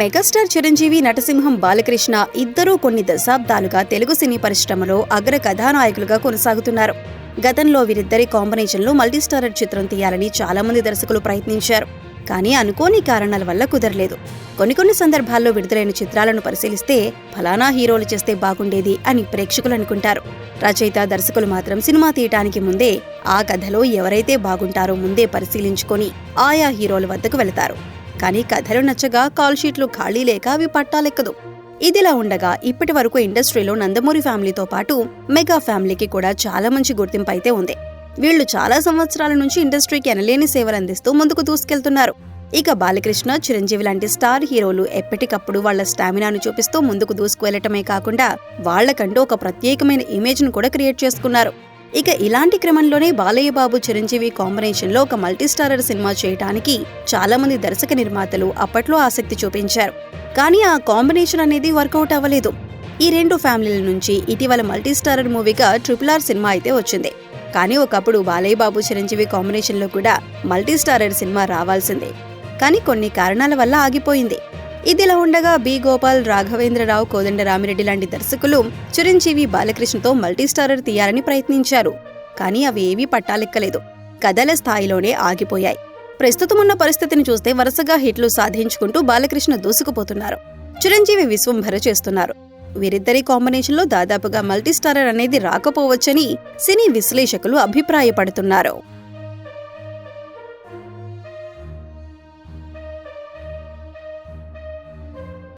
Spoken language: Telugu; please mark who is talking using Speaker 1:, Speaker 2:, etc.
Speaker 1: మెగాస్టార్ చిరంజీవి నటసింహం బాలకృష్ణ ఇద్దరూ కొన్ని దశాబ్దాలుగా తెలుగు సినీ పరిశ్రమలో అగ్ర కథానాయకులుగా కొనసాగుతున్నారు. గతంలో వీరిద్దరి కాంబినేషన్లో మల్టీస్టారర్ చిత్రం తీయాలని చాలామంది దర్శకులు ప్రయత్నించారు. కానీ అనుకోని కారణాల వల్ల కుదరలేదు. కొన్ని కొన్ని సందర్భాల్లో విడుదలైన చిత్రాలను పరిశీలిస్తే ఫలానా హీరోలు చేస్తే బాగుండేది అని ప్రేక్షకులు అనుకుంటారు. రచయిత దర్శకులు మాత్రం సినిమా తీయటానికి ముందే ఆ కథలో ఎవరైతే బాగుంటారో ముందే పరిశీలించుకొని ఆయా హీరోల వద్దకు వెళతారు. కానీ కథలు నచ్చగా కాల్ షీట్లు ఖాళీ లేక అవి పట్టాలెక్కదు. ఇదిలా ఉండగా ఇప్పటి వరకు ఇండస్ట్రీలో నందమూరి ఫ్యామిలీతో పాటు మెగా ఫ్యామిలీకి కూడా చాలా మంచి గుర్తింపు అయితే ఉంది. వీళ్ళు చాలా సంవత్సరాల నుంచి ఇండస్ట్రీకి ఎనలేని సేవలు అందిస్తూ ముందుకు దూసుకెళ్తున్నారు. ఇక బాలకృష్ణ చిరంజీవి లాంటి స్టార్ హీరోలు ఎప్పటికప్పుడు వాళ్ళ స్టామినాను చూపిస్తూ ముందుకు దూసుకువెళ్ళటమే కాకుండా వాళ్ళకంటూ ఒక ప్రత్యేకమైన ఇమేజ్ను కూడా క్రియేట్ చేసుకున్నారు. ఇక ఇలాంటి క్రమంలోనే బాలయ్య బాబు చిరంజీవి కాంబినేషన్లో ఒక మల్టీస్టారర్ సినిమా చేయటానికి చాలామంది దర్శక నిర్మాతలు అప్పట్లో ఆసక్తి చూపించారు. కానీ ఆ కాంబినేషన్ అనేది వర్కౌట్ అవ్వలేదు. ఈ రెండు ఫ్యామిలీల నుంచి ఇటీవల మల్టీస్టారర్ మూవీగా ట్రిపుల్ ఆర్ సినిమా అయితే వచ్చింది. కానీ ఒకప్పుడు బాలయ్య బాబు చిరంజీవి కాంబినేషన్లో కూడా మల్టీస్టారర్ సినిమా రావాల్సిందే. కానీ కొన్ని కారణాల వల్ల ఆగిపోయింది. ఇదిలా ఉండగా బి గోపాల్ రాఘవేంద్రరావు కోదండరామిరెడ్డి లాంటి దర్శకులు చిరంజీవి బాలకృష్ణతో మల్టీస్టారర్ తీయాలని ప్రయత్నించారు. కానీ అవి ఏవీ పట్టాలెక్కలేదు. కథల స్థాయిలోనే ఆగిపోయాయి. ప్రస్తుతం ఉన్న పరిస్థితిని చూస్తే వరుసగా హిట్లు సాధించుకుంటూ బాలకృష్ణ దూసుకుపోతున్నారు. చిరంజీవి విశ్వంభర చేస్తున్నారు. వీరిద్దరి కాంబినేషన్లో దాదాపుగా మల్టీస్టారర్ అనేది రాకపోవచ్చని సినీ విశ్లేషకులు అభిప్రాయపడుతున్నారు.